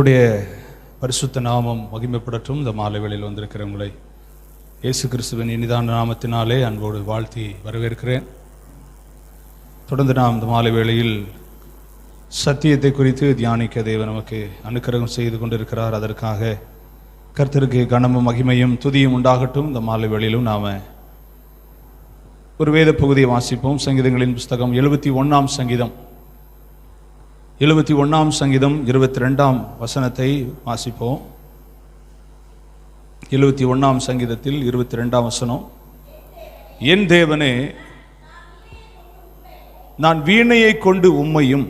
கர்த்துடைய பரிசுத்த நாமம் மகிமைப்படட்டும். இந்த மாலை வேளையில் வந்திருக்கிறவங்களை இயேசு கிறிஸ்துவின் இனிதான நாமத்தினாலே அன்போடு வாழ்த்தி வரவேற்கிறேன். தொடர்ந்து நாம் இந்த மாலை வேளையில் சத்தியத்தை குறித்து தியானிக்க தேவன் நமக்கு அனுக்கிரகம் செய்து கொண்டிருக்கிறார். அதற்காக கர்த்தருக்கு கனமும் மகிமையும் துதியும் உண்டாகட்டும். இந்த மாலை வேளையிலும் நாம் ஒரு வேத பகுதியை வாசிப்போம். சங்கீதங்களின் புஸ்தகம் எழுபத்தி ஒன்றாம் சங்கீதம். எழுபத்தி ஒன்றாம் சங்கீதம் இருபத்தி ரெண்டாம் வசனத்தை வாசிப்போம். எழுபத்தி ஒன்றாம் சங்கீதத்தில் இருபத்தி ரெண்டாம் வசனம் என் தேவனே நான் வீணையை கொண்டு உம்மையும்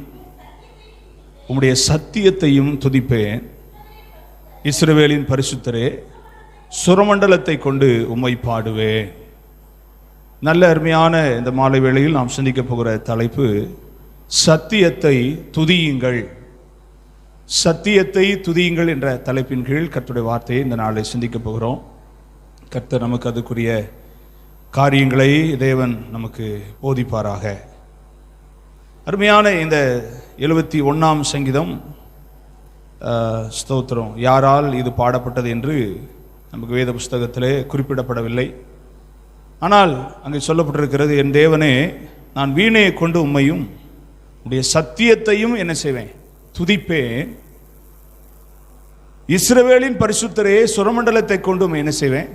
உம்முடைய சத்தியத்தையும் துதிப்பேன். இஸ்ரவேலின் பரிசுத்தரே சுரமண்டலத்தை கொண்டு உம்மை பாடுவேன். நல்ல அருமையான இந்த மாலை வேளையில் நாம் சிந்திக்கப் போகிற தலைப்பு சத்தியத்தை துதியுங்கள். சத்தியத்தை துதியுங்கள் என்ற தலைப்பின் கீழ் கர்த்தருடைய வார்த்தையை இந்த நாளை சிந்திக்கப் போகிறோம். கர்த்தர் நமக்கு அதுக்குரிய காரியங்களை தேவன் நமக்கு போதிப்பாராக. அருமையான இந்த எழுபத்தி ஒன்றாம் சங்கீதம் ஸ்தோத்திரம். யாரால் இது பாடப்பட்டது என்று நமக்கு வேத புஸ்தகத்திலே குறிப்பிடப்படவில்லை. ஆனால் அங்கே சொல்லப்பட்டிருக்கிறது என் தேவனே நான் வீணையை கொண்டு உம்மையும் உடைய சத்தியத்தையும் என்ன செய்வேன்? துதிப்பேன். இஸ்ரவேலின் பரிசுத்தரே சுரமண்டலத்தை கொண்டும் என்ன செய்வேன்?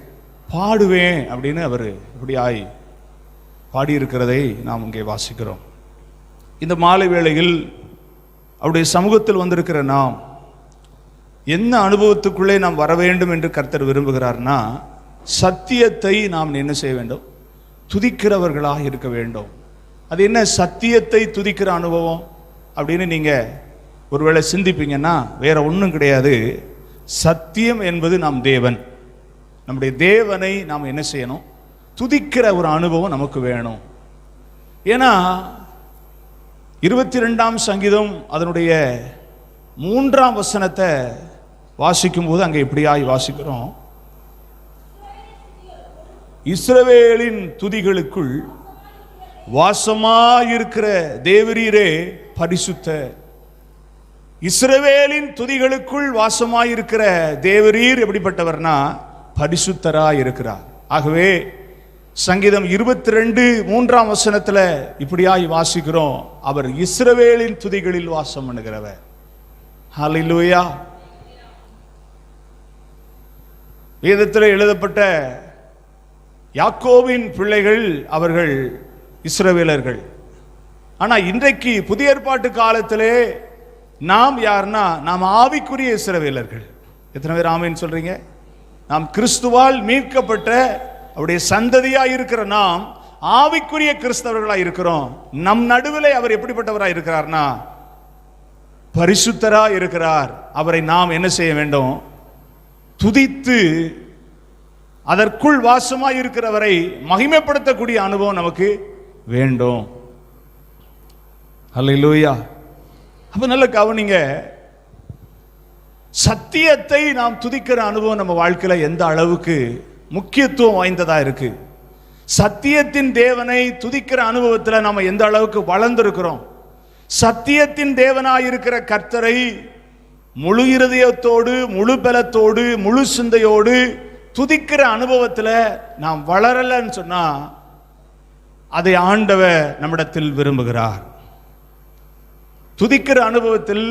பாடுவேன் அப்படின்னு அவர் இப்படி ஆய் பாடியிருக்கிறதை நாம் இங்கே வாசிக்கிறோம். இந்த மாலை வேளையில் அவருடைய சமூகத்தில் வந்திருக்கிற நாம் என்ன அனுபவத்துக்குள்ளே நாம் வர வேண்டும் என்று கர்த்தர் விரும்புகிறார்னா சத்தியத்தை நாம் என்ன செய்ய வேண்டும்? துதிக்கிறவர்களாக இருக்க வேண்டும். அது என்ன சத்தியத்தை துதிக்கிற அனுபவம் அப்படின்னு நீங்கள் ஒருவேளை சிந்திப்பீங்கன்னா வேற ஒன்றும் கிடையாது. சத்தியம் என்பது நாம் தேவன். நம்முடைய தேவனை நாம் என்ன செய்யணும்? துதிக்கிற ஒரு அனுபவம் நமக்கு வேணும். ஏன்னா இருபத்தி ரெண்டாம் சங்கீதம் அதனுடைய மூன்றாம் வசனத்தை வாசிக்கும் போது அங்கே இப்படியாய் வாசிக்கிறோம். இஸ்ரவேலின் துதிகளுக்குள் வாசமாயிருக்கிற தேவரீரே பரிசுத்த இஸ்ரவேலின் துதிகளுக்குள் வாசமாயிருக்கிற தேவரீர் எப்படிப்பட்டவர்னா பரிசுத்தரா இருக்கிறார் ஆகவே சங்கீதம் இருபத்தி ரெண்டு மூன்றாம் வசனத்துல இப்படியாய் வாசிக்கிறோம். அவர் இஸ்ரவேலின் துதிகளில் வாசம் பண்ணுகிறவர் ஹalleluya. வேதத்தில் எழுதப்பட்ட யாக்கோவின் பிள்ளைகள் அவர்கள் இஸ்ரவேலர்கள். ஆனால் இன்றைக்கு புதிய ஏற்பாட்டு காலத்திலே நாம் யார்னா நாம் ஆவிக்குரிய இஸ்ரவேலர்கள். எத்தனை பேர் ஆமைன்னு சொல்றீங்க? நாம் கிறிஸ்துவால் மீட்கப்பட்ட அவருடைய சந்ததியாக இருக்கிற நாம் ஆவிக்குரிய கிறிஸ்தவர்களாக இருக்கிறோம். நம் நடுவில் அவர் எப்படிப்பட்டவராக இருக்கிறார்னா? பரிசுத்தராக இருக்கிறார். அவரை நாம் என்ன செய்ய வேண்டும்? துதித்து அதற்குள் வாசமாக இருக்கிறவரை மகிமைப்படுத்தக்கூடிய அனுபவம் நமக்கு வேண்டும். அல்ல லூயா அப்ப நல்ல கவனிங்க. சத்தியத்தை நாம் துதிக்கிற அனுபவம் நம்ம வாழ்க்கையில் எந்த அளவுக்கு முக்கியத்துவம் வாய்ந்ததா இருக்கு? சத்தியத்தின் தேவனை துதிக்கிற அனுபவத்தில் நம்ம எந்த அளவுக்கு வளர்ந்துருக்கிறோம்? சத்தியத்தின் தேவனாக இருக்கிற கர்த்தரை முழு இருதயத்தோடு முழு பலத்தோடு முழு சிந்தையோடு துதிக்கிற அனுபவத்தில் நாம் வளரலன்னு சொன்னால் அதை ஆண்டவர் நம்மிடத்தில் விரும்புகிறார். துதிக்கிற அனுபவத்தில்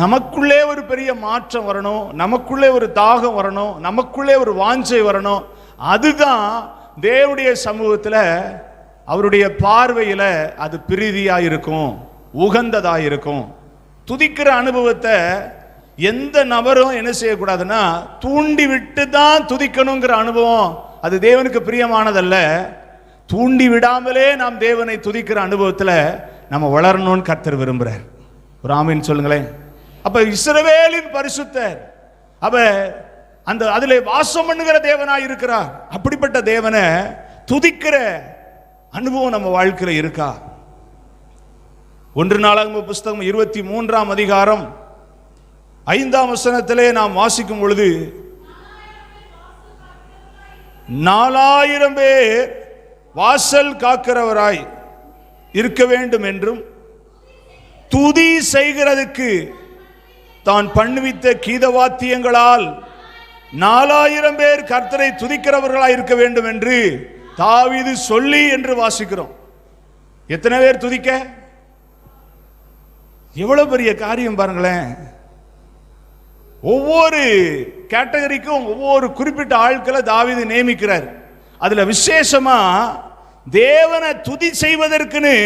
நமக்குள்ளே ஒரு பெரிய மாற்றம் வரணும் நமக்குள்ளே ஒரு தாகம் வரணும் நமக்குள்ளே ஒரு வாஞ்சை வரணும். அதுதான் தேவனுடைய சமூகத்தில் அவருடைய பார்வையில் அது பிரீதியாக இருக்கும் உகந்ததாக இருக்கும். துதிக்கிற அனுபவத்தை எந்த நபரும் என்ன செய்யக்கூடாதுன்னா தூண்டி விட்டு தான் துதிக்கணுங்கிற அனுபவம் அது தேவனுக்கு பிரியமானதல்ல. தூண்டி விடாமலே நாம் தேவனை துதிக்கிற அனுபவத்தில் நம்ம வளரணும்னு கர்த்தர் விரும்புகிறார் ஒரு ஆமின்னு சொல்லுங்களேன். அப்போ இஸ்ரவேலின் பரிசுத்தர் அப்ப அந்த அதிலே வாசம் பண்ணுகிற தேவனாக இருக்கிறார். அப்படிப்பட்ட தேவனை துதிக்கிற அனுபவம் நம்ம வாழ்க்கையில் இருக்கா? ஒன்று நாளாகும் புஸ்தகம் இருபத்தி மூன்றாம் அதிகாரம் ஐந்தாம் வசனத்திலே நாம் வாசிக்கும் பொழுது நாலாயிரம் பேர் வாசல் காக்கிறவராய் இருக்க வேண்டும் என்றும் துதி செய்கிறதுக்கு தான் பண்ணுவித்த கீதவாத்தியங்களால் நாலாயிரம் பேர் கர்த்தரை துதிக்கிறவர்களாக இருக்க வேண்டும் என்று தாவிது சொல்லி என்று வாசிக்கிறோம். எத்தனை பேர் துதிக்க? எவ்வளவு பெரிய காரியம் பாருங்களேன். ஒவ்வொரு கேட்டகரிக்கும் ஒவ்வொரு குறிப்பிட்ட ஆட்களை தாவீது நியமிக்கிறார். அதுல விசேஷமா தேவனை துதி செய்வதற்குன்னு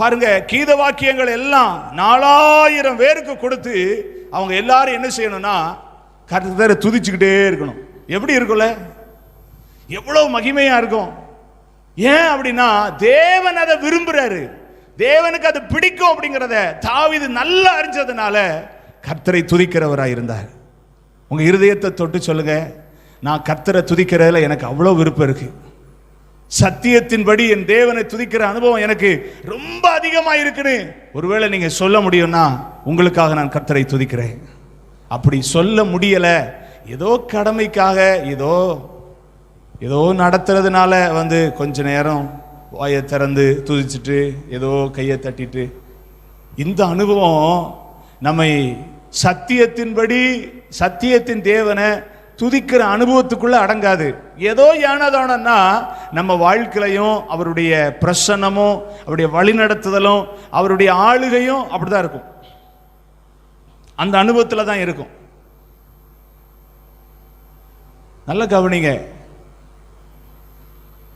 பாருங்க கீத வாக்கியங்கள் எல்லாம் நாலாயிரம் பேருக்கு கொடுத்து அவங்க எல்லாரும் என்ன செய்யணும்னா கர்த்தரை துதிச்சுக்கிட்டே இருக்கணும். எப்படி இருக்கும்ல? எவ்வளவு மகிமையா இருக்கும். ஏன் அப்படின்னா தேவன் அதை விரும்புறாரு. தேவனுக்கு அது பிடிக்கும் அப்படிங்கிறத தாவிது நல்லா அறிஞ்சதுனால கர்த்தரை துதிக்கிறவராக இருந்தார் உங்க இருதயத்தை தொட்டு சொல்லுங்க. நான் கத்தரை துதிக்கிறதுல எனக்கு அவ்வளோ விருப்பம் இருக்கு. சத்தியத்தின்படி என் தேவனை துதிக்கிற அனுபவம் எனக்கு ரொம்ப அதிகமாக இருக்குன்னு. ஒருவேளை நீங்கள் சொல்ல முடியும்னா உங்களுக்காக நான் கத்தரை துதிக்கிறேன். அப்படி சொல்ல முடியலை ஏதோ கடமைக்காக ஏதோ ஏதோ நடத்துறதுனால வந்து கொஞ்ச நேரம் வாயை திறந்து துதிச்சிட்டு ஏதோ கையை தட்டிட்டு. இந்த அனுபவம் நம்மை சத்தியத்தின்படி சத்தியத்தின் தேவனை துதிக்கிற அனுபவத்துக்குள்ள அடங்காது. ஏதோ ஏனதானன்னா நம்ம வாழ்க்கையிலையும் அவருடைய பிரசன்னமும் அவருடைய வழிநடத்துதலும் அவருடைய ஆளுகையும் அப்படிதான் இருக்கும். அந்த அனுபவத்தில் தான் இருக்கும். நல்ல கவனிங்க.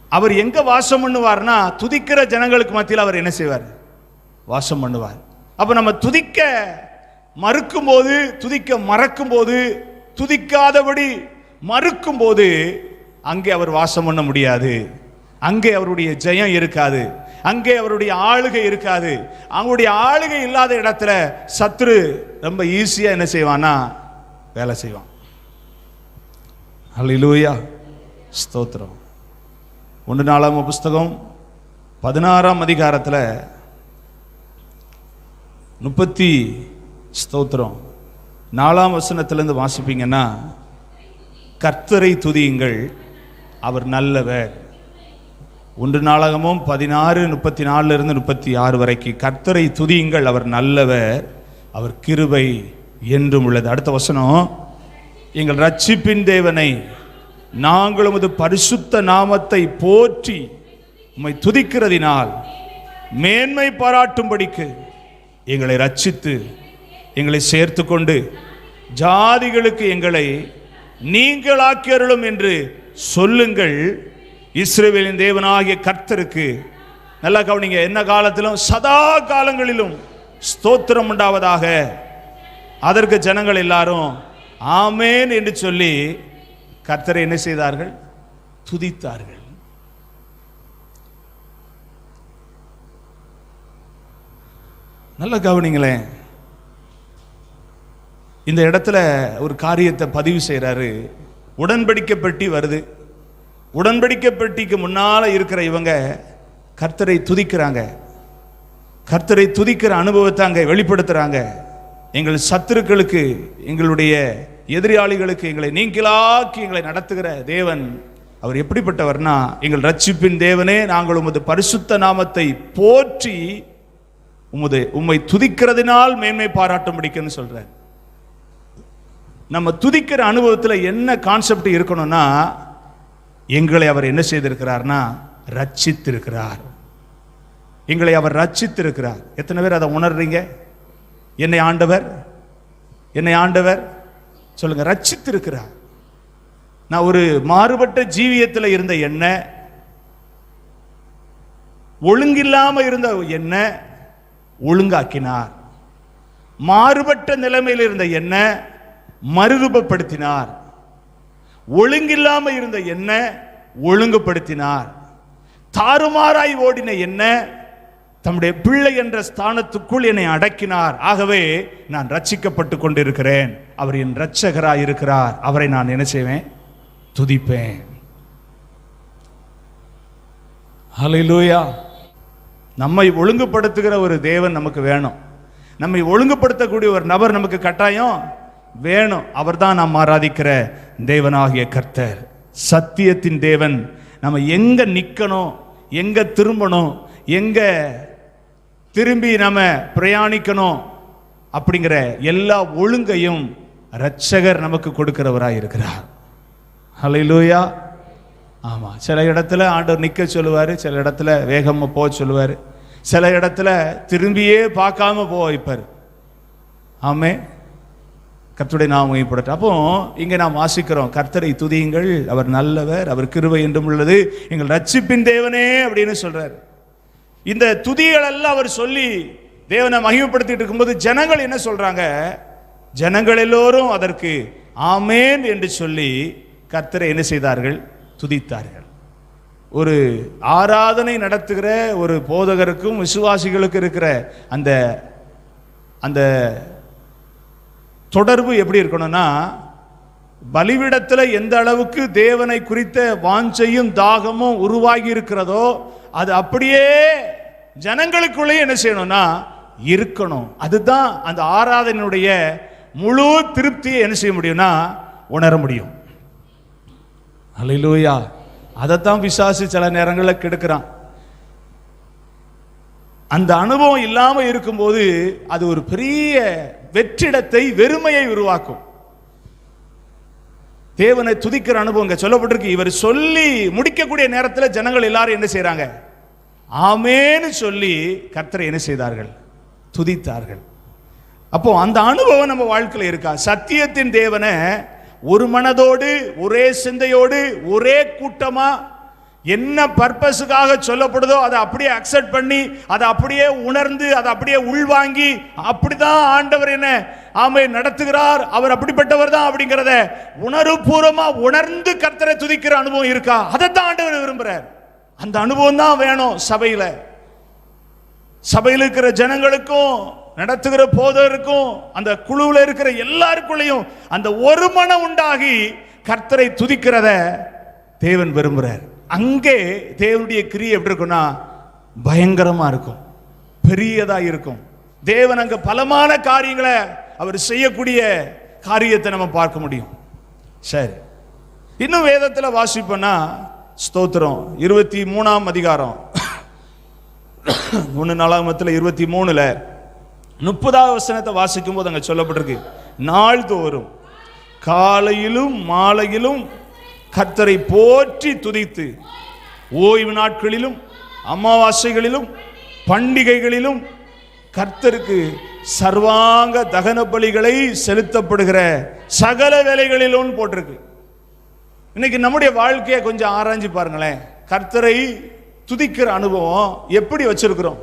அவர் எங்க வாசம் பண்ணுவார்னா துதிக்கிற ஜனங்களுக்கு மத்தியில் அவர் என்ன செய்வார்? வாசம் பண்ணுவார். அப்ப நம்ம துதிக்க மறுக்கும் போது துதிக்க மறக்கும் போது துதிக்காதபடி மறுக்கும் போது அங்கே அவர் வாசம் பண்ண முடியாது. அங்கே அவருடைய ஜெயம் இருக்காது. அங்கே அவருடைய ஆளுகை இருக்காது. அவருடைய ஆளுகை இல்லாத இடத்துல சத்ரு ரொம்ப ஈஸியா என்ன செய்வான்னா வேலை செய்வான். அல்லேலூயா ஸ்தோத்திரம். ஒன்று நாலாம் புஸ்தகம் பதினாறாம் அதிகாரத்தில் முப்பத்தி ஸ்தோத்திரம். நாலாம் வசனத்திலேருந்து வாசிப்பீங்கன்னா கர்த்தரை துதியுங்கள் அவர் நல்லவர். ஒன்று நாளாகமும் பதினாறு முப்பத்தி நாலுலேருந்து முப்பத்தி ஆறு வரைக்கும் கர்த்தரை துதியுங்கள் அவர் நல்லவர் அவர் கிருபை என்றும் உள்ளது. அடுத்த வசனம் எங்கள் ரட்சிப்பின் தேவனை நாங்கள் உமது பரிசுத்த நாமத்தை போற்றி உம்மை துதிக்கிறதினால் மேன்மை பாராட்டும்படிக்கு எங்களை ரட்சித்து எங்களை சேர்த்து கொண்டு ஜாதிகளுக்கு எங்களை நீங்களாக்கியருளும் என்று சொல்லுங்கள். இஸ்ரேவேலின் தேவனாகிய கர்த்தருக்கு நல்லா கவனிங்க. என்ன காலத்திலும் சதா காலங்களிலும் ஸ்தோத்திரம் உண்டாவதாக. அதற்கு ஜனங்கள் எல்லாரும் ஆமேன் என்று சொல்லி கர்த்தரை என்ன செய்தார்கள்? துதித்தார்கள். நல்ல கவனிங்களேன். இந்த இடத்துல ஒரு காரியத்தை பதிவு செய்கிறாரு உடன்படிக்கை பெட்டி வருது. உடன்படிக்கை பெட்டிக்கு முன்னால் இருக்கிற இவங்க கர்த்தரை துதிக்கிறாங்க. கர்த்தரை துதிக்கிற அனுபவத்தை அங்கே வெளிப்படுத்துகிறாங்க எங்கள் சத்துருக்களுக்கு எங்களுடைய எதிராளிகளுக்கு எங்களை நீங்களாக்கி எங்களை நடத்துகிற தேவன் அவர் எப்படிப்பட்டவர்னா எங்கள் ரட்சிப்பின் தேவனே நாங்கள் உமது பரிசுத்த நாமத்தை போற்றி உமது உம்மை துதிக்கிறதினால் மேன்மை பாராட்டும்படிக்குன்னு சொல்கிறேன் நம்ம துதிக்கிற அனுபவத்தில் என்ன கான்செப்ட் இருக்கணும்னா எங்களை அவர் என்ன செய்திருக்கிறார்னா ரட்சித்திருக்கிறார். எங்களை அவர் ரட்சித்திருக்கிறார். எத்தனை பேர் அதை உணர்றீங்க? என்னை ஆண்டவர் என்னை ஆண்டவர் சொல்லுங்க ரட்சித்திருக்கிறார். நான் ஒரு மாறுபட்ட ஜீவியத்தில் இருந்த என்ன ஒழுங்கில்லாமல் இருந்த என்ன ஒழுங்காக்கினார். மாறுபட்ட நிலைமையில் இருந்த என்ன மறுரூபப்படுத்தினார். ஒழுங்கில்லாம இருந்த என்ன? ஒழுங்குபடுத்தினார். தாறுமாறாய் ஓடின என்ன? தம்முடைய பிள்ளை என்ற ஸ்தானத்துக்குள் என்னை அடக்கினார். ஆகவே நான் ரட்சிக்கப்பட்டு கொண்டிருக்கிறேன். அவர் என் இரட்சகராய் இருக்கிறார். அவரை நான் என்ன செய்வேன்? துதிப்பேன். ஹalleluya. நம்மை ஒழுங்குபடுத்துகிற ஒரு தேவன் நமக்கு வேணும். நம்மை ஒழுங்குபடுத்தக்கூடிய ஒரு நபர் நமக்கு கட்டாயம். வேணும். அவர் தான் நாம் ஆராதிக்கிற தேவனாகிய கர்த்தர். சத்தியத்தின் தேவன். நம்ம எங்க நிற்கணும் எங்க திரும்பணும்? எங்க திரும்பி நம்ம பிரயாணிக்கணும்? அப்படிங்கிற எல்லா ஒழுங்கையும் ரட்சகர் நமக்கு கொடுக்கிறவராக இருக்கிறார். ஹalleluya ஆமாம் சில இடத்துல ஆண்டவர் நிற்க சொல்லுவார் சில இடத்துல வேகமாக போக சொல்லுவார். சில இடத்துல திரும்பியே பார்க்காம போக வைப்பார். ஆமே கர்த்தருடைய நாம் மையப்படட்டும் அப்போ இங்கே நாம் வாசிக்கிறோம் கர்த்தரை துதியுங்கள் அவர் நல்லவர் அவர் கிருவை என்றும் உள்ளது எங்கள் ரட்சிப்பின் தேவனே அப்படின்னு சொல்றார். இந்த துதிகளெல்லாம் அவர் சொல்லி தேவனை மகிமைப்படுத்திட்டு இருக்கும்போது ஜனங்கள் என்ன சொல்றாங்க? ஜனங்கள் எல்லோரும் அதற்கு ஆமேன் என்று சொல்லி கர்த்தரை என்ன செய்தார்கள்? துதித்தார்கள். ஒரு ஆராதனை நடத்துகிற ஒரு போதகருக்கும் விசுவாசிகளுக்கு இருக்கிற அந்த அந்த தொடர்பு எப்படி இருக்கணும்னா பலிவிடத்தில் எந்த அளவுக்கு தேவனை குறித்த வாஞ்சையும் தாகமும் உருவாகி இருக்கிறதோ அது அப்படியே ஜனங்களுக்குள்ளேயே என்ன செய்யணும்னா இருக்கணும். அதுதான் அந்த ஆராதனையுடைய முழு திருப்தியை என்ன செய்ய முடியும்னா உணர முடியும். அலையிலூயா அதைத்தான் விசாசி சில நேரங்களில் கெடுக்கிறான். அந்த அனுபவம் இல்லாமல் இருக்கும்போது அது ஒரு பெரிய வெற்றிடத்தை வெறுமையை உருவாக்கும். தேவனை துதிக்கிற அனுபவம் சொல்லப்பட்டிருக்கு. இவர் சொல்லி முடிக்கக்கூடிய நேரத்தில் ஜனங்கள் எல்லாரும் என்ன செய்கிறாங்க ஆமேன்னு சொல்லி கர்த்தரை என்ன செய்தார்கள்? துதித்தார்கள். அப்போ அந்த அனுபவம் நம்ம வாழ்க்கையில் இருக்கா? சத்தியத்தின் தேவனை ஒரு மனதோடு ஒரே சிந்தையோடு ஒரே கூட்டமா என்ன பர்பஸுக்காக சொல்லப்படுதோ அதை அப்படியே அக்செப்ட் பண்ணி அதை அப்படியே உணர்ந்து அதை அப்படியே உள்வாங்கி அப்படிதான் ஆண்டவர் என்ன ஆமை நடத்துகிறார். அவர் அப்படிப்பட்டவர் தான் அப்படிங்கிறத உணர்வுபூர்வமா உணர்ந்து கர்த்தரை துதிக்கிற அனுபவம் இருக்கா? அதைத்தான் ஆண்டவர் விரும்புறார். அந்த அனுபவம் தான் வேணும் சபையில. சபையில் இருக்கிற ஜனங்களுக்கும் நடத்துகிற போதருக்கும் அந்த குழுவில் இருக்கிற எல்லாருக்குள்ளேயும் அந்த ஒரு மனம் உண்டாகி கர்த்தரை துதிக்கிறத தேவன் விரும்புகிறார் அங்கே தேவனுடைய கிரியை எப்படி இருக்கும்னா பயங்கரமா இருக்கும். பெரியதா இருக்கும். தேவன் அங்க பலமான காரியங்களை அவர் செய்யக்கூடிய காரியத்தை நம்ம பார்க்க முடியும். சரி. இன்னும் வேதத்தில் வாசிப்போன்னா ஸ்தோத்திரம். இருபத்தி மூணாம் அதிகாரம். ஒன்று நாலாமத்தில் இருபத்தி மூணுல முப்பதாவது வசனத்தை வாசிக்கும் போது அங்கே சொல்லப்பட்டிருக்கு. நாள்தோறும் காலையிலும் மாலையிலும் கர்த்தரை போற்றி துதித்து ஓய்வு நாட்களிலும் அமாவாசைகளிலும் பண்டிகைகளிலும் கர்த்தருக்கு சர்வாங்க தகன பலிகளை செலுத்தப்படுகிற சகல வேலைகளிலும் போட்டிருக்கு. இன்னைக்கு நம்முடைய வாழ்க்கையை கொஞ்சம் ஆராய்ஞ்சு பாருங்களேன். கர்த்தரை துதிக்கிற அனுபவம் எப்படி வச்சிருக்கிறோம்?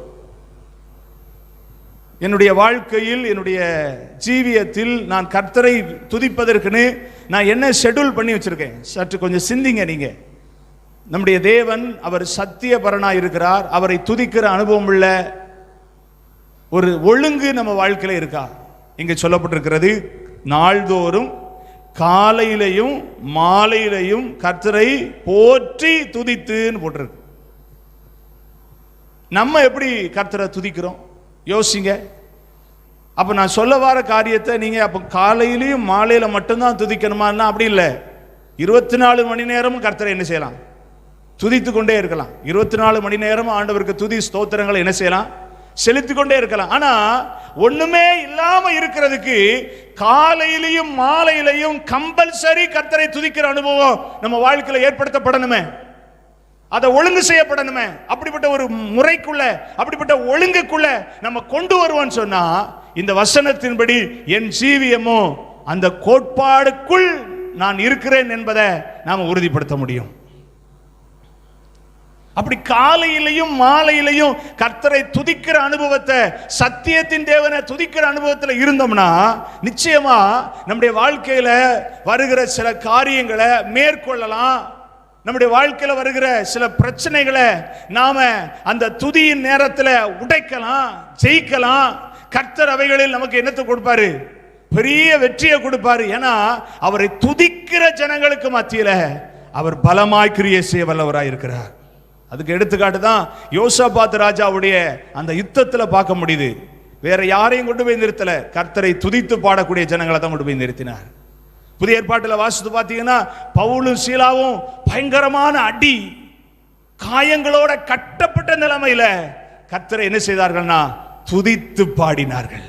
என்னுடைய வாழ்க்கையில் என்னுடைய ஜீவியத்தில் நான் கர்த்தரை துதிப்பதற்குன்னு நான் என்ன ஷெட்யூல் பண்ணி வச்சுருக்கேன்? சற்று கொஞ்சம் சிந்திங்க நீங்கள் நம்முடைய தேவன் அவர் சத்தியபரனாக இருக்கிறார். அவரை துதிக்கிற அனுபவம் உள்ள ஒரு ஒழுங்கு நம்ம வாழ்க்கையில் இருக்கா? இங்கே சொல்லப்பட்டிருக்கிறது நாள்தோறும் காலையிலையும் மாலையிலையும் கர்த்தரை போற்றி துதித்துன்னு போட்டிருக்கு. நம்ம எப்படி கர்த்தரை துதிக்கிறோம்? யோசிங்க. அப்போ நான் சொல்ல வர காரியத்தை நீங்கள் அப்போ காலையிலையும் மாலையில் மட்டும்தான் துதிக்கணுமான்னா அப்படி இல்லை. இருபத்தி நாலு மணி நேரமும் கர்த்தரை என்ன செய்யலாம்? துதித்து கொண்டே இருக்கலாம். இருபத்தி நாலு மணி நேரமும் ஆண்டவருக்கு துதி ஸ்தோத்திரங்களை என்ன செய்யலாம்? செலுத்தி கொண்டே இருக்கலாம். ஆனால் ஒன்றுமே இல்லாமல் இருக்கிறதுக்கு காலையிலையும் மாலையிலையும் கம்பல்சரி கர்த்தரை துதிக்கிற அனுபவம் நம்ம வாழ்க்கையில் ஏற்படுத்தப்படணுமே. அதை ஒழுங்கு செய்யப்படணுமே. அப்படிப்பட்ட ஒரு முறைக்குள்ள அப்படிப்பட்ட ஒழுங்குக்குள்ள நம்ம கொண்டு வருவோம்னு சொன்னா இந்த வசனத்தின்படி என் ஜீவியமோ அந்த கோட்பாடுக்குள் நான் இருக்கிறேன் என்பதை நாம் உறுதிப்படுத்த முடியும். அப்படி காலையிலையும் மாலையிலையும் கர்த்தரை துதிக்கிற அனுபவத்தை சத்தியத்தின் தேவனை துதிக்கிற அனுபவத்தில் இருந்தோம்னா நிச்சயமா நம்முடைய வாழ்க்கையில வருகிற சில காரியங்களை மேற்கொள்ளலாம். நம்முடைய வாழ்க்கையில் வருகிற சில பிரச்சனைகளை நாம அந்த துதியின் நேரத்தில் உடைக்கலாம் ஜெயிக்கலாம். கர்த்தர் அவைகளில் நமக்கு என்னத்தை கொடுப்பாரு? பெரிய வெற்றியை கொடுப்பாரு. ஏன்னா அவரை துதிக்கிற ஜனங்களுக்கு மத்தியில அவர் பலமாய் கிரியை செய்ய வல்லவராக இருக்கிறார். அதுக்கு எடுத்துக்காட்டு தான் யோசாபாத் ராஜாவுடைய அந்த யுத்தத்தில் பார்க்க முடியுது. வேற யாரையும் கொண்டு போய் நிறுத்தல. கர்த்தரை துதித்து பாடக்கூடிய ஜனங்களை தான் கொண்டு போய் நிறுத்தினார். புதிய ஏற்பாட்டில் வாசித்து பார்த்தீங்கன்னா பவுலும் சீலாவும் பயங்கரமான அடி காயங்களோட கட்டப்பட்ட நிலைமையில கர்த்தரை என்ன செய்தார்கள்னா துதித்து பாடினார்கள்.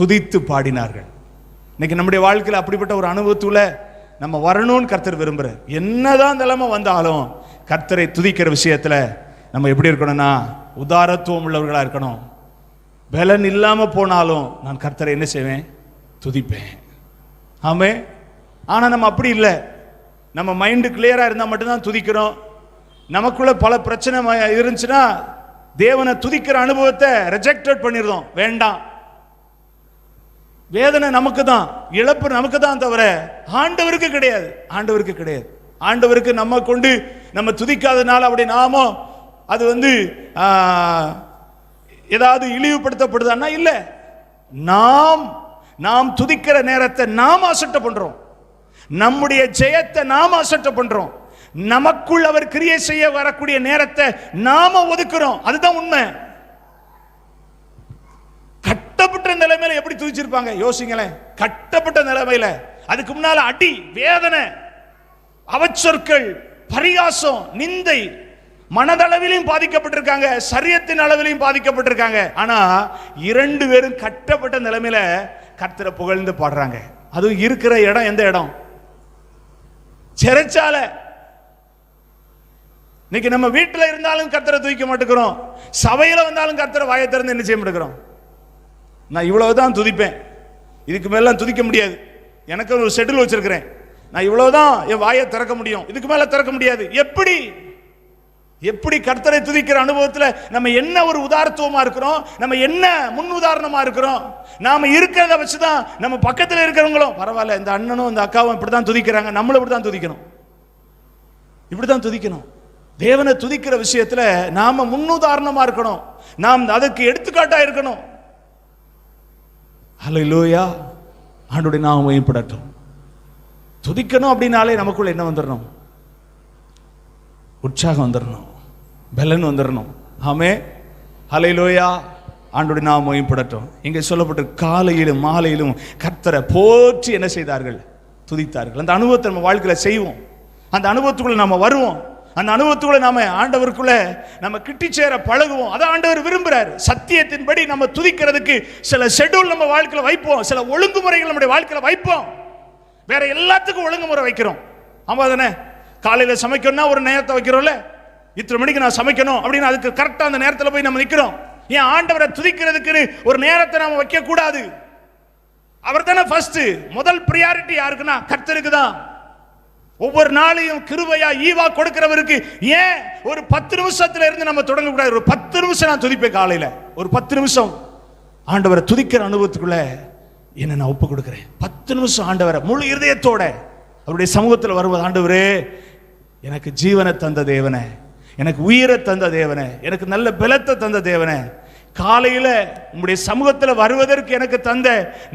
துதித்து பாடினார்கள். இன்னைக்கு நம்முடைய வாழ்க்கையில் அப்படிப்பட்ட ஒரு அனுபவத்துல நம்ம வரணும்னு கர்த்தர் விரும்புறார் என்னதான் நிலைமை வந்தாலும் கர்த்தரை துதிக்கிற விஷயத்தில் நம்ம எப்படி இருக்கணும்னா உதாரத்துவம் உள்ளவர்களாக இருக்கணும். பலன் இல்லாமல் போனாலும் நான் கர்த்தரை என்ன செய்வேன்? துதிப்பேன். ஆமே. ஆனால் நம்ம அப்படி இல்லை. நம்ம மைண்டு கிளியராக இருந்தால் மட்டும்தான் துதிக்கிறோம். நமக்குள்ள பல பிரச்சனை இருந்துச்சுன்னா தேவனை துதிக்கிற அனுபவத்தை ரிஜெக்டட் பண்ணிடுறோம் வேண்டாம். வேதனை நமக்கு தான் இழப்பு நமக்கு தான் தவிர ஆண்டவருக்கு கிடையாது. ஆண்டவருக்கு கிடையாது. ஆண்டவருக்கு நம்ம கொண்டு நம்ம துதிக்காதனால அப்படி நாமோ அது வந்து ஏதாவது இழிவுபடுத்தப்படுதான்னா இல்லை. நாம் நாம் துதிக்கிற நேரத்தை நாம் அசட்டை பண்றோம். நம்முடைய ஜெயத்தை நாம் அசட்டை பண்றோம். நமக்குள் அவர் கிரியை செய்ய வரக்கூடிய நேரத்தை நாம ஒதுக்குறோம். அதுதான் உண்மை. கட்டப்பட்ட நிலைமையில எப்படி துதிச்சிருப்பாங்க? யோசிங்களேன். கட்டப்பட்ட நிலைமையில. அதுக்கு முன்னால அடி வேதனை அவச்சொற்கள் பரிகாசம் நிந்தை மனதளவிலையும் பாதிக்கப்பட்டிருக்காங்க. சரியத்தின் அளவிலையும் பாதிக்கப்பட்டிருக்காங்க. ஆனா இரண்டு பேரும் கட்டப்பட்ட நிலைமையில கர்த்தரை புகழ்ந்து பாடுறாங்க. அதுவும் இருக்கிற இடம் எந்த இடம்? சிறைச்சாலை. இன்னைக்கு நம்ம வீட்டில் இருந்தாலும் கத்தரை தூக்க மாட்டேங்கிறோம் சபையில் வந்தாலும் கர்த்தரை வாயை திறந்து என்ன செய்ய மாட்டேங்கிறோம் நான் இவ்வளவுதான் துதிப்பேன். இதுக்கு மேலாம் துதிக்க முடியாது. எனக்கு ஒரு ஷெட்யூல் வச்சிருக்கிறேன். நான் இவ்வளவுதான் என் வாயை திறக்க முடியும். இதுக்கு மேல திறக்க முடியாது. எப்படி? எப்படி கர்த்தரை துதிக்கிற அனுபவத்தில் நம்ம என்ன ஒரு உதாரத்துவமா இருக்கிறோம்? நம்ம என்ன முன் உதாரணமா இருக்கிறோம்? நாம இருக்கிறத வச்சுதான் நம்ம பக்கத்தில் இருக்கிறவங்களும் பரவாயில்ல இந்த அண்ணனும் இந்த அக்காவும் இப்படிதான் துதிக்கிறாங்க. நம்மளும் இப்படிதான் துதிக்கணும். இப்படிதான் துதிக்கணும். தேவனை துதிக்கிற விஷயத்துல நாம முன்னுதாரணமா இருக்கணும். நாம் அதுக்கு எடுத்துக்காட்டா இருக்கணும். ஹalleluya. ஆண்டுடைய நாம மேம்படட்டும். துதிக்கணும் அப்படின்னாலே நமக்குள்ள என்ன வந்துடணும் உற்சாகம் வந்துடணும் பலன் வந்துடணும் ஆமே. லோயா ஆண்டுடைய நாமம் மேம்படட்டும். இங்கே சொல்லப்பட்டு காலையிலும் மாலையிலும் கர்த்தரை போற்றி என்ன செய்தார்கள்? துதித்தார்கள். அந்த அனுபவத்தை நம்ம வாழ்க்கையில செய்வோம். அந்த அனுபவத்துக்குள்ள நம்ம வருவோம். அந்த அனுபவத்துக்குள்ள நாம ஆண்டவருக்குள்ள நம்ம கிட்டி சேர பழகுவோம். அதை ஆண்டவர் விரும்புறார். சத்தியத்தின்படி நம்ம துதிக்கிறதுக்கு சில ஷெட்யூல் நம்ம வாழ்க்கையில் வைப்போம். சில ஒழுங்குமுறைகள் நம்முடைய வாழ்க்கையில் வைப்போம். வேற எல்லாத்துக்கும் ஒழுங்குமுறை வைக்கிறோம். ஆமா தானே? காலையில சமைக்கணும்னா ஒரு நேரத்தை வைக்கிறோம்ல? இத்தனை மணிக்கு நான் சமைக்கணும் அப்படின்னு அதுக்கு கரெக்டா அந்த நேரத்தில் போய் நம்ம நிற்கிறோம் ஏன் ஆண்டவரை துதிக்கிறதுக்குன்னு ஒரு நேரத்தை நாம வைக்க கூடாது அவர் தானே ஃபர்ஸ்ட் முதல் பிரியாரிட்டி யாருக்குன்னா கர்த்தருக்கு தான் ஒவ்வொரு நாளையும் கிருபையா ஈவா கொடுக்கிறவருக்கு ஏன் ஒரு பத்து நிமிஷத்துல இருந்து நம்ம தொடங்க கூடாது ஒரு பத்து நிமிஷம் நான் துதிப்பேன் காலையில. ஒரு பத்து நிமிஷம். ஆண்டவரை துதிக்கிற அனுபவத்துக்குள்ள என்ன நான் ஒப்பு கொடுக்குறேன். பத்து நிமிஷம் ஆண்டவரை முழு இருதயத்தோட அவருடைய சமூகத்தில் வருவது ஆண்டவரே எனக்கு ஜீவனை தந்த தேவனை எனக்கு உயிரை தந்த தேவனை எனக்கு நல்ல பலத்தை தந்த தேவனை காலையில் உங்களுடைய சமூகத்தில் வருவதற்கு எனக்கு தந்த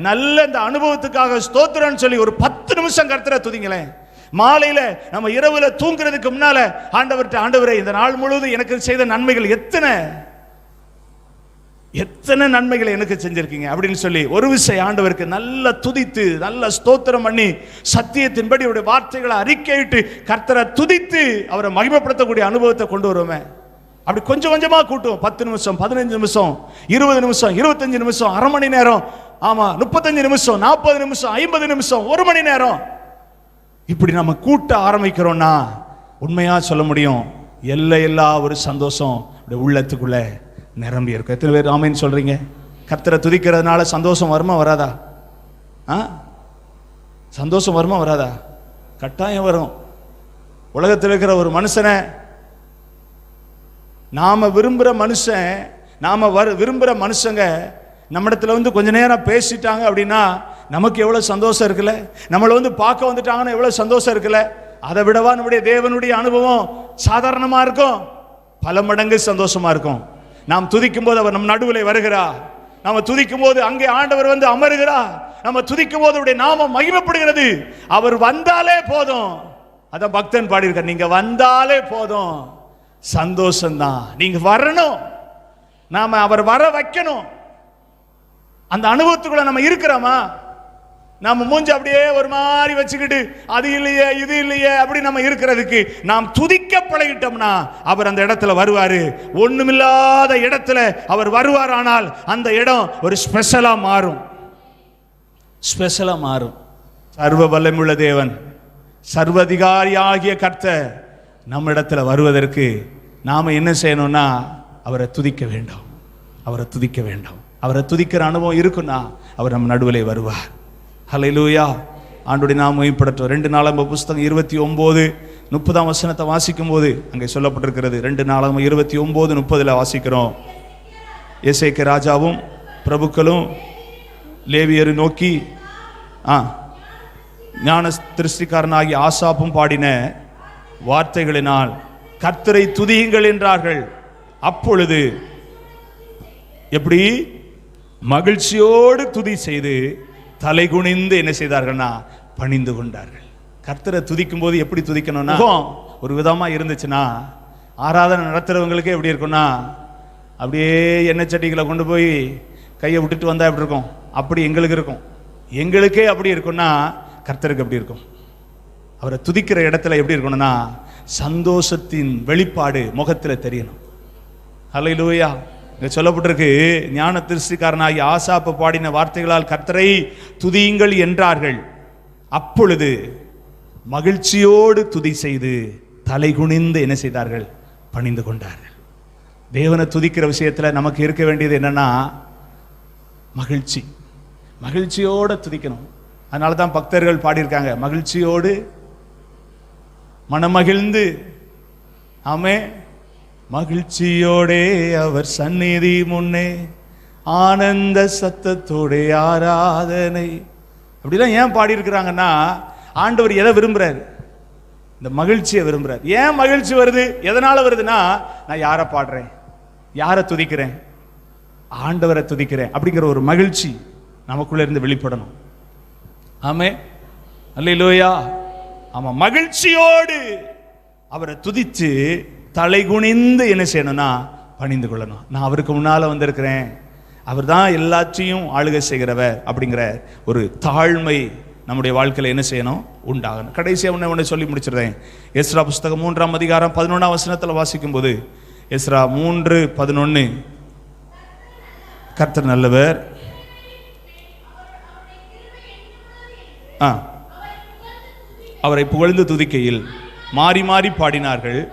நல்ல இந்த அனுபவத்துக்காக ஸ்தோத்திரன்னு சொல்லி ஒரு பத்து நிமிஷம் கருத்துற துதிங்களேன். மாலையில நம்ம இரவுல தூங்குறதுக்கு முன்னால ஆண்டவர்கிட்ட ஆண்டவரே இந்த நாள் முழுவதும் எனக்கு செய்த நன்மைகள் எத்தனை? எத்தனை நன்மைகளை எனக்கு செஞ்சிருக்கீங்க? அப்படின்னு சொல்லி ஒரு விஷயம் ஆண்டவருக்கு நல்ல துதித்து நல்ல ஸ்தோத்திரம் பண்ணி சத்தியத்தின்படி அவருடைய வார்த்தைகளை அறிக்கையிட்டு கர்த்தரை துதித்து அவரை மகிமைப்படுத்தக்கூடிய அனுபவத்தை கொண்டு வருவோமே. அப்படி கொஞ்சம் கொஞ்சமாக கூட்டுவோம். பத்து நிமிஷம் பதினஞ்சு நிமிஷம் இருபது நிமிஷம் இருபத்தஞ்சு நிமிஷம் அரை மணி நேரம் ஆமாம் முப்பத்தஞ்சு நிமிஷம் நாற்பது நிமிஷம் ஐம்பது நிமிஷம் ஒரு மணி நேரம். இப்படி நம்ம கூட்ட ஆரம்பிக்கிறோம்னா உண்மையா சொல்ல முடியும்? எல்லையில்லா ஒரு சந்தோஷம் உள்ளத்துக்குள்ள நிரம்பி இருக்கும். எத்தனை பேர் ஆமைன்னு சொல்றீங்க? கர்த்தரை துதிக்கிறதுனால சந்தோஷம் வருமா வராதா? ஆ? சந்தோஷம் வருமா வராதா? கட்டாயம் வரும். உலகத்தில் இருக்கிற ஒரு மனுஷனை நாம் விரும்புகிற மனுஷன் நாம் வரு விரும்புகிற மனுஷங்க நம்மிடத்துல வந்து கொஞ்ச நேரம் பேசிட்டாங்க அப்படின்னா நமக்கு எவ்வளோ சந்தோஷம் இருக்குல்ல? நம்மளை வந்து பார்க்க வந்துட்டாங்கன்னா எவ்வளோ சந்தோஷம் இருக்குல்ல? அதை விடவா நம்முடைய தேவனுடைய அனுபவம் சாதாரணமாக இருக்கும்? பல மடங்கு சந்தோஷமா இருக்கும். நாம் துதிக்கும் போது அவர் நம் நடுவில் வருகிறா நம்ம துதிக்கும் போது அங்கே ஆண்டவர் வந்து அமருகிறா நம்ம துதிக்கும் போது அவருடைய நாமம் மகிமைப்படுகிறது. அவர் வந்தாலே போதும். அதான் பக்தன் பாடியிருக்கார். நீங்க வந்தாலே போதும். சந்தோஷம்தான். நீங்க வரணும். நாம அவர் வர வைக்கணும். அந்த அனுபவத்துக்குள்ள நம்ம இருக்கிறோமா? நாம மூஞ்சி அப்படியே ஒரு மாதிரி வச்சுக்கிட்டு அது இல்லையே இது இல்லையே அப்படி நம்ம இருக்கிறதுக்கு நாம் துதிக்க பழகிட்டோம்னா அவர் அந்த இடத்துல வருவாரு. ஒண்ணுமில்லாத இடத்துல அவர் வருவார் ஆனால் அந்த இடம் ஒரு ஸ்பெஷலா மாறும். ஸ்பெஷலாக மாறும். சர்வ வல்லமுள்ள தேவன் சர்வதிகாரியாகிய கர்த்தர் நம்மிடத்துல வருவதற்கு நாம் என்ன செய்யணும்னா அவரை துதிக்க வேண்டும். அவரை துதிக்க வேண்டும். அவரை துதிக்கிற அனுபவம் இருக்குன்னா அவர் நம்ம நடுவிலே வருவார். ஹalleluya. ஆண்டுடைய நாம் மேம்படுத்தும் ரெண்டு நாளாம் புஸ்தகம் இருபத்தி ஒம்போது முப்பதாம் வசனத்தை வாசிக்கும் போது அங்கே சொல்லப்பட்டிருக்கிறது. ரெண்டு நாளாம் இருபத்தி ஒம்போது முப்பதில் வாசிக்கிறோம். எசேக்கு ராஜாவும் பிரபுக்களும் லேவியரை நோக்கி ஆ ஞான திருஷ்டிக்காரனாகி ஆசாப்பும் பாடின வார்த்தைகளினால் கர்த்தரை துதியுங்கள் என்றார்கள். அப்பொழுது எப்படி? மகிழ்ச்சியோடு துதி செய்து தலை குனிந்து என்ன செய்தார்கள்னா பணிந்து கொண்டார்கள். கர்த்தரை துதிக்கும் போது எப்படி துதிக்கணும்னா ஒரு விதமா இருந்துச்சுன்னா ஆராதனை நடத்துறவங்களுக்கே எப்படி இருக்கும்னா அப்படியே எண்ணெய் சட்டிகளை கொண்டு போய் கையை விட்டுட்டு வந்தா எப்படி இருக்கும்? அப்படி எங்களுக்கு இருக்கும். எங்களுக்கே அப்படி இருக்கும்னா கர்த்தருக்கு எப்படி இருக்கும்? அவரை துதிக்கிற இடத்துல எப்படி இருக்கணும்னா சந்தோஷத்தின் வெளிப்பாடு முகத்துல தெரியணும். ஹalleluya. இங்கே சொல்லப்பட்டிருக்கு ஞான திருஷ்டிக்காரனாகி ஆசாப்பு பாடின வார்த்தைகளால் கர்த்தரை துதியுங்கள் என்றார்கள். அப்பொழுது மகிழ்ச்சியோடு துதி செய்து தலைகுனிந்து என்ன செய்தார்கள்? பணிந்து கொண்டார்கள். தேவனை துதிக்கிற விஷயத்தில் நமக்கு இருக்க வேண்டியது என்னன்னா மகிழ்ச்சி. மகிழ்ச்சியோடு துதிக்கணும். அதனால தான் பக்தர்கள் பாடியிருக்காங்க மகிழ்ச்சியோடு மனமகிழ்ந்து. ஆமே மகிழ்ச்சியோடே அவர் சந்நிதி முன்னே ஆனந்த சத்தத்தோடே ஆராதனை. அப்படிலாம் ஏன் பாடியிருக்கிறாங்கன்னா ஆண்டவர் எதை விரும்புகிறார் இந்த மகிழ்ச்சியை விரும்புகிறார் ஏன் மகிழ்ச்சி வருது? எதனால் வருதுன்னா நான் யாரை பாடுறேன்? யாரை துதிக்கிறேன்? ஆண்டவரை துதிக்கிறேன். அப்படிங்கிற ஒரு மகிழ்ச்சி நமக்குள்ளே இருந்து வெளிப்படணும். ஆமே அல்லையே லோயா ஆமாம் மகிழ்ச்சியோடு அவரை துதித்து தலை குனிந்து என்ன செய்யணும்னா பணிந்து கொள்ளணும். நான் அவருக்கு முன்னால் வந்திருக்கிறேன். அவர் தான் எல்லாத்தையும் ஆளுகை செய்கிறவர் அப்படிங்கிற ஒரு தாழ்மை நம்முடைய வாழ்க்கையில் என்ன செய்யணும்? உண்டாகணும். கடைசியாக ஒன்று ஒன்று சொல்லி முடிச்சிடுறேன். எஸ்ரா புஸ்தகம் மூன்றாம் அதிகாரம் பதினொன்றாம் வசனத்தில் வாசிக்கும் போது எஸ்ரா மூன்று பதினொன்று கர்த்தர் நல்லவர். ஆ. அவரை புகழ்ந்து துதிக்கையில் மாறி மாறி பாடினார்கள்.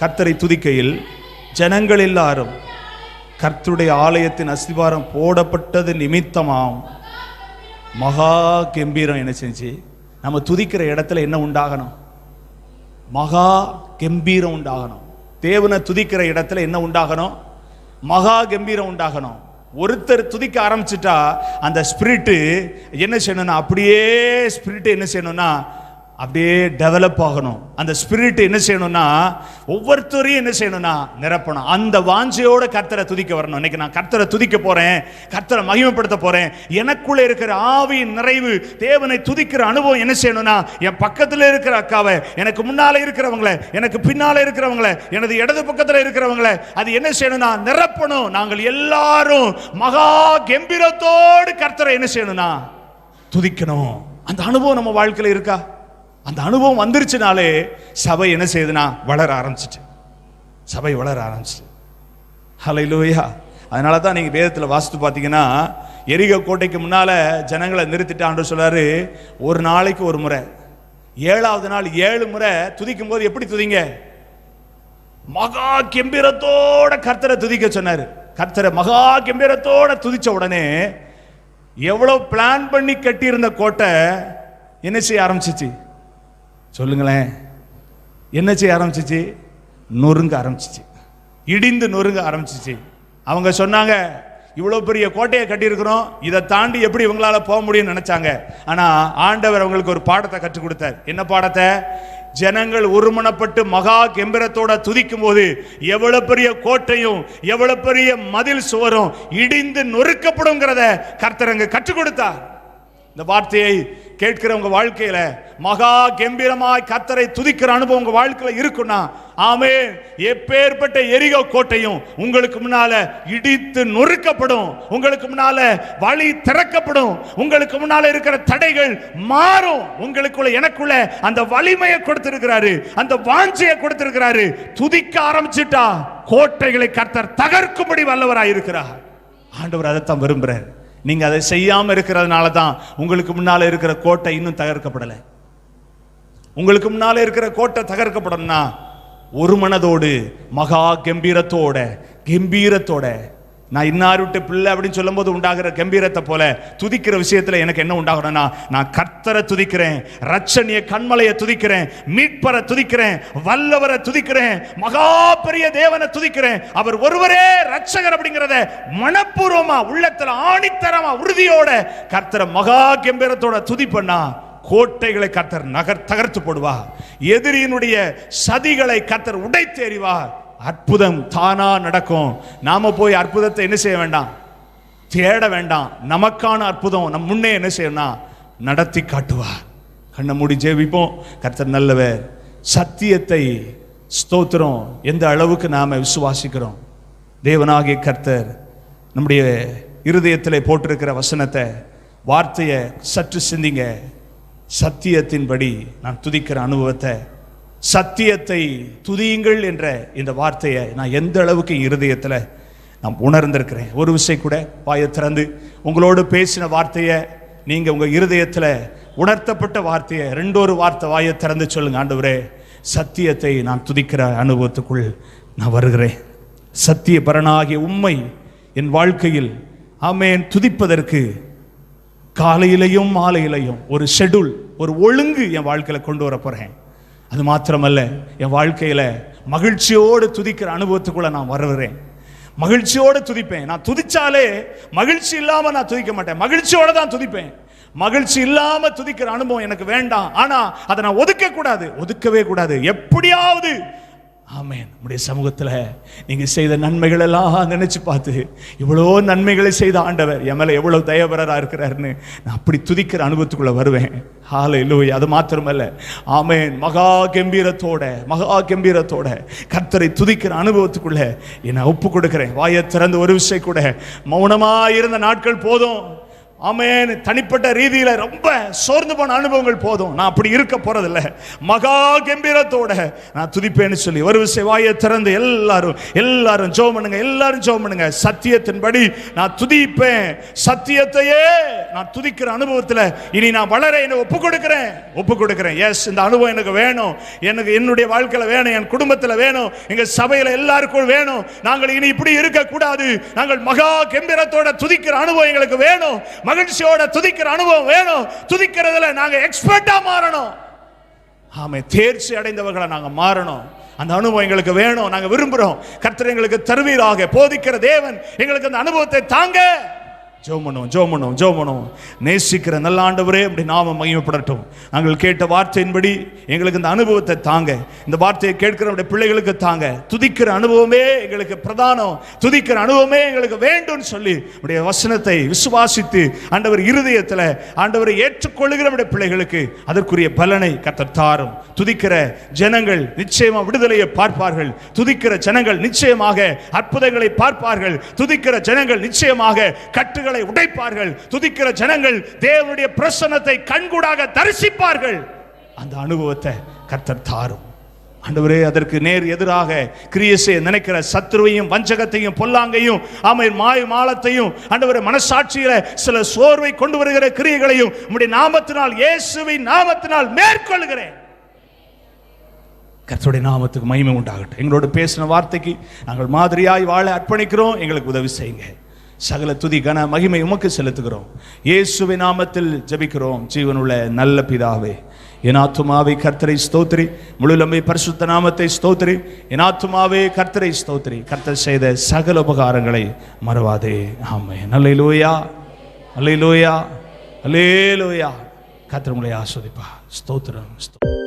கர்த்தரை துதிக்கையில் ஜனங்கள் எல்லாரும் கர்த்தருடைய ஆலயத்தின் அஸ்திபாரம் போடப்பட்டது நிமித்தமாம். மகா கம்பீரம் என்ன செஞ்சு? நம்ம துதிக்கிற இடத்துல என்ன உண்டாகணும்? மகா கம்பீரம் உண்டாகணும். தேவனை துதிக்கிற இடத்துல என்ன உண்டாகணும்? மகா கம்பீரம் உண்டாகணும். ஒருத்தர் துதிக்க ஆரம்பிச்சிட்டா அந்த ஸ்பிரிட்டு என்ன செய்யணும்னா அப்படியே ஸ்பிரிட்டு என்ன செய்யணும்னா அப்படியே டெவலப் ஆகணும். அந்த ஸ்பிரிட் என்ன செய்யணும்னா ஒவ்வொருத்தரையும் என்ன செய்யணும்னா நிரப்பணும். அந்த வாஞ்சையோட கர்த்தரை துதிக்க வரணும். இன்னைக்கு நான் கர்த்தரை துதிக்க போறேன் கர்த்தரை மகிமைப்படுத்த போறேன். எனக்குள்ள இருக்கிற ஆவியின் நிறைவு தேவனை துதிக்கிற அனுபவம் என்ன செய்யணும்னா என் பக்கத்தில் இருக்கிற அக்காவை எனக்கு முன்னால இருக்கிறவங்கள எனக்கு பின்னால இருக்கிறவங்கள எனது இடது பக்கத்தில் இருக்கிறவங்கள அது என்ன செய்யணும்னா நிரப்பணும். நாங்கள் எல்லாரும் மகா கம்பீரத்தோடு கர்த்தரை என்ன செய்யணும்னா துதிக்கணும். அந்த அனுபவம் நம்ம வாழ்க்கையில் இருக்கா? அந்த அனுபவம் வந்துருச்சுனாலே சபை என்ன செய்யுதுன்னா வளர ஆரம்பிச்சிட்டு சபை வளர ஆரம்பிச்சிட்டு ஹalleluya. அதனால தான் நீங்கள் வேதத்தில் வாசித்து பார்த்தீங்கன்னா எரிக கோட்டைக்கு முன்னால் ஜனங்களை நிறுத்திட்டு ஆண்டு ஒரு நாளைக்கு ஒரு முறை. ஏழாவது நாள் ஏழு முறை துதிக்கும் போது எப்படி துதிங்க? மகா கெம்பீரத்தோட கர்த்தரை துதிக்க சொன்னார். கர்த்தரை மகா கெம்பீரத்தோட துதிச்ச உடனே எவ்வளோ பிளான் பண்ணி கட்டியிருந்த கோட்டை என்ன செய்ய ஆரம்பிச்சிச்சு? சொல்லுங்களேன். என்ன செய்ய ஆரம்பிச்சிச்சு? நொறுங்க ஆரம்பிச்சிச்சு. இடிந்து நொறுங்க ஆரம்பிச்சிச்சு. அவங்க சொன்னாங்க இவ்வளோ பெரிய கோட்டையை கட்டியிருக்கிறோம். இதை தாண்டி எப்படி இவங்களால போக முடியும்னு நினைச்சாங்க. ஆனால் ஆண்டவர் அவங்களுக்கு ஒரு பாடத்தை கற்றுக் கொடுத்தார். என்ன பாடத்தை? ஜனங்கள் ஒருமனப்பட்டு மகா கெம்பரத்தோட துதிக்கும் போது எவ்வளவு பெரிய கோட்டையும் எவ்வளவு பெரிய மதில் சுவரும் இடிந்து நொறுக்கப்படுங்கிறத கர்த்தர் கற்றுக் கொடுத்தார். இந்த வார்த்தையை கேட்கிறவங்க வாழ்க்கையில மகா கம்பீரமாய் கத்தரை துதிக்கிற அனுபவம் உங்க வாழ்க்கையில இருக்குன்னா ஆமே எப்பேற்பட்ட எரிகோ கோட்டையும் உங்களுக்கு முன்னால இடித்து நொறுக்கப்படும். உங்களுக்கு முன்னால வழி திறக்கப்படும். உங்களுக்கு முன்னால இருக்கிற தடைகள் மாறும். உங்களுக்குள்ள எனக்குள்ள அந்த வலிமையை கொடுத்திருக்கிறாரு. அந்த வாஞ்சையை கொடுத்திருக்கிறாரு. துதிக்க ஆரம்பிச்சிட்டா கோட்டைகளை கர்த்தர் தகர்க்கும்படி வல்லவராயிருக்கிறார். ஆண்டவர் அதைத்தான் விரும்புறாரு. நீங்க அதை செய்யாமல் இருக்கிறதுனால தான் உங்களுக்கு முன்னால் இருக்கிற கோட்டை இன்னும் தகர்க்கப்படலை. உங்களுக்கு முன்னால் இருக்கிற கோட்டை தகர்க்கப்படணும்னா ஒரு மனதோடு மகா கம்பீரத்தோட கம்பீரத்தோட நான் இன்னார் விட்டு பிள்ளை அப்படின்னு சொல்லும்போது உண்டாகிற கம்பீரத்தை போல துதிக்கிற விஷயத்துல எனக்கு என்ன உண்டாகணும்னா நான் கர்த்தரை துதிக்கிறேன் ரச்சனிய கண்மலையை துதிக்கிறேன் மீட்பரை துதிக்கிறேன் வல்லவரை துதிக்கிறேன் மகா பெரிய தேவனை துதிக்கிறேன். அவர் ஒருவரே ரட்சகர் அப்படிங்கிறத மனப்பூர்வமா உள்ளத்துல ஆணித்தரமா உறுதியோட கர்த்தரை மகா கம்பீரத்தோட துதிப்பண்ணா கோட்டைகளை கர்த்தர் நகர் தகர்த்து போடுவார். எதிரியினுடைய சதிகளை கர்த்தர் உடைத்து அற்புதம் தானா நடக்கும். நாம போய் அற்புதத்தை என்ன செய்ய வேண்டாம்? தேட வேண்டாம். நமக்கான அற்புதம் நம் முன்னே என்ன செய்யணும் நடத்தி காட்டுவார். கண்ணை மூடி ஜெபிப்போம். கர்த்தர் நல்லவர். சத்தியத்தை ஸ்தோத்திரம். எந்த அளவுக்கு நாம விசுவாசிக்கிறோம்? தேவனாகிய கர்த்தர் நம்முடைய இருதயத்தில் போட்டிருக்கிற வசனத்தை வார்த்தையை சற்று சிந்திங்க. சத்தியத்தின்படி நான் துதிக்கிற அனுபவத்தை சத்தியத்தை துதியுங்கள் என்ற இந்த வார்த்தையை நான் எந்த அளவுக்கு இருதயத்தில் நான் உணர்ந்திருக்கிறேன். ஒரு விஷயம் கூட வாயை திறந்து உங்களோடு பேசின வார்த்தையை நீங்கள் உங்கள் இருதயத்தில் உணர்த்தப்பட்ட வார்த்தையை ரெண்டொரு வார்த்தை வாயை திறந்து சொல்லுங்க ஆண்டவரே. சத்தியத்தை நான் துதிக்கிற அனுபவத்துக்குள் நான் வருகிறேன். சத்திய பரனாகிய உண்மை என் வாழ்க்கையில் ஆமேன் துதிப்பதற்கு காலையிலையும் மாலையிலையும் ஒரு ஷெட்யூல் ஒரு ஒழுங்கு என் வாழ்க்கையில் கொண்டு வர போகிறேன் அது மாத்திரமல்ல என் வாழ்க்கையில் மகிழ்ச்சியோடு துதிக்கிற அனுபவத்துக்குள்ள நான் வருகிறேன் மகிழ்ச்சியோடு துதிப்பேன். நான் துதிச்சாலே மகிழ்ச்சி இல்லாமல் நான் துதிக்க மாட்டேன். மகிழ்ச்சியோடு தான் துதிப்பேன். மகிழ்ச்சி இல்லாமல் துதிக்கிற அனுபவம் எனக்கு வேண்டாம். ஆனால் அதை நான் ஒதுக்க கூடாது ஒதுக்கவே கூடாது. எப்படியாவது ஆமேன். நம்முடைய சமூகத்தில் நீங்கள் செய்த நன்மைகள் எல்லாம் நினைச்சு பார்த்து இவ்வளோ நன்மைகளை செய்த ஆண்டவர் என் மேலே எவ்வளோ தயவராக இருக்கிறாருன்னு நான் அப்படி துதிக்கிற அனுபவத்துக்குள்ளே வருவேன். ஹாலை லூய் அது மாத்திரமல்ல. ஆமேன். மகா கம்பீரத்தோட மகா கம்பீரத்தோட கர்த்தரை துதிக்கிற அனுபவத்துக்குள்ளே என்னை ஒப்பு கொடுக்குறேன் வாயை திறந்து ஒரு விஷயம் கூட. மௌனமாக இருந்த நாட்கள் போதும். ஆமென். தனிப்பட்ட ரீதியில் ரொம்ப சோர்ந்து போன அனுபவங்கள் போதும். நான் அப்படி இருக்க போறதில்ல. மகா கம்பீரத்தோட நான் துதிப்பேன்னு சொல்லி ஒரு விஷயம் வாயை திறந்து எல்லாரும் எல்லாரும் ஜோம் பண்ணுங்க எல்லாரும் ஜோம் பண்ணுங்க. சத்தியத்தின்படி நான் துதிப்பேன். சத்தியத்தையே நான் துதிக்கிற அனுபவத்தில் இனி நான் வளர என்னை ஒப்பு கொடுக்குறேன். ஒப்பு கொடுக்குறேன். எஸ் இந்த அனுபவம் எனக்கு வேணும். எனக்கு என்னுடைய வாழ்க்கையில் வேணும். என் குடும்பத்தில் வேணும். எங்கள் சபையில் எல்லாருக்கும் வேணும். நாங்கள் இனி இப்படி இருக்கக்கூடாது. நாங்கள் மகா கம்பீரத்தோட துதிக்கிற அனுபவம் எங்களுக்கு வேணும். மகிழ்ச்சியோட துதிக்கிற அனுபவம் வேணும். துதிக்கிறதுல நாங்க எக்ஸ்பர்ட்டா மாறணும். ஆமை தேர்ச்சி அடைந்தவர்களை நாங்க மாறணும். அந்த அனுபவம் எங்களுக்கு வேணும். நாங்க விரும்புறோம். கர்த்தர் எங்களுக்கு தருவீராக. போதிக்கிற தேவன் எங்களுக்கு அந்த அனுபவத்தை தாங்க. ஜோம் பண்ணுவோம் ஜோம் பண்ணுவோம் ஜோம் பண்ணுவோம். நேசிக்கிற நல்ல ஆண்டவரே அப்படி நாம மகிமைப்படட்டும். நாங்கள் கேட்ட வார்த்தையின்படி எங்களுக்கு இந்த அனுபவத்தை தாங்க. இந்த வார்த்தையை கேட்கிற நம்முடைய பிள்ளைகளுக்கு தாங்க. துதிக்கிற அனுபவமே எங்களுக்கு பிரதானம். துதிக்கிற அனுபவமே எங்களுக்கு வேண்டும்னு சொல்லி உடைய வசனத்தை விசுவாசித்து ஆண்டவர் இருதயத்தில் ஆண்டவரை ஏற்றுக்கொள்ளுகிற நம்முடைய பிள்ளைகளுக்கு அதற்குரிய பலனை கத்தத்தாரும் துதிக்கிற ஜனங்கள் நிச்சயமா விடுதலையை பார்ப்பார்கள். துதிக்கிற ஜனங்கள் நிச்சயமாக அற்புதங்களை பார்ப்பார்கள். துதிக்கிற ஜனங்கள் நிச்சயமாக கட்டுகளை உடைப்பார்கள் துதிக்கிற ஜனங்கள் தேவனுடைய பிரசன்னத்தை கண்கூடாக தரிசிப்பார்கள். அந்த அனுபவத்தை கர்த்தர் தாரும். ஆண்டவரே அதற்கு நேர் எதிராக கிரியசை நினைக்கிற சத்ருவையும் வஞ்சகத்தையும் பொல்லாங்கையும் ஆமை மாய் மாலத்தையும் ஆண்டவரே மனசாட்சியில சில சோர்வை கொண்டு வருகிற கிரியைகளையும் உம்முடைய நாமத்தினால் இயேசுவின் நாமத்தினால் மேற்கொள்கிறேன் கர்த்தருடைய நாமத்துக்கு மகிமை உண்டாகட்டும். எங்களோட பேசின வார்த்தைக்கு நாங்கள் மாதிரியாய் வாழ அர்ப்பணிக்கிறோம். எங்களுக்கு உதவி செய்யுங்க. சகல துதி கன மகிமை உமக்கு செலுத்துகிறோம். இயேசுவின் நாமத்தில் ஜெபிக்கிறோம். ஜீவனுள்ள நல்ல பிதாவே என் ஆத்துமாவே கர்த்தரை ஸ்தோத்திரி. முழுலமை பரிசுத்த நாமத்தை ஸ்தோத்திரி. என் ஆத்துமாவே கர்த்தரை ஸ்தோத்திரி. கர்த்தர் செய்த சகல உபகாரங்களை மறவாதே. ஆமே நல்ல லோயா அல்ல லோயா அல்லே லோயா கர்த்தர் உங்களை ஆஸ்வதிப்பா ஸ்தோத்திரம் ஸ்தோத்திரம்.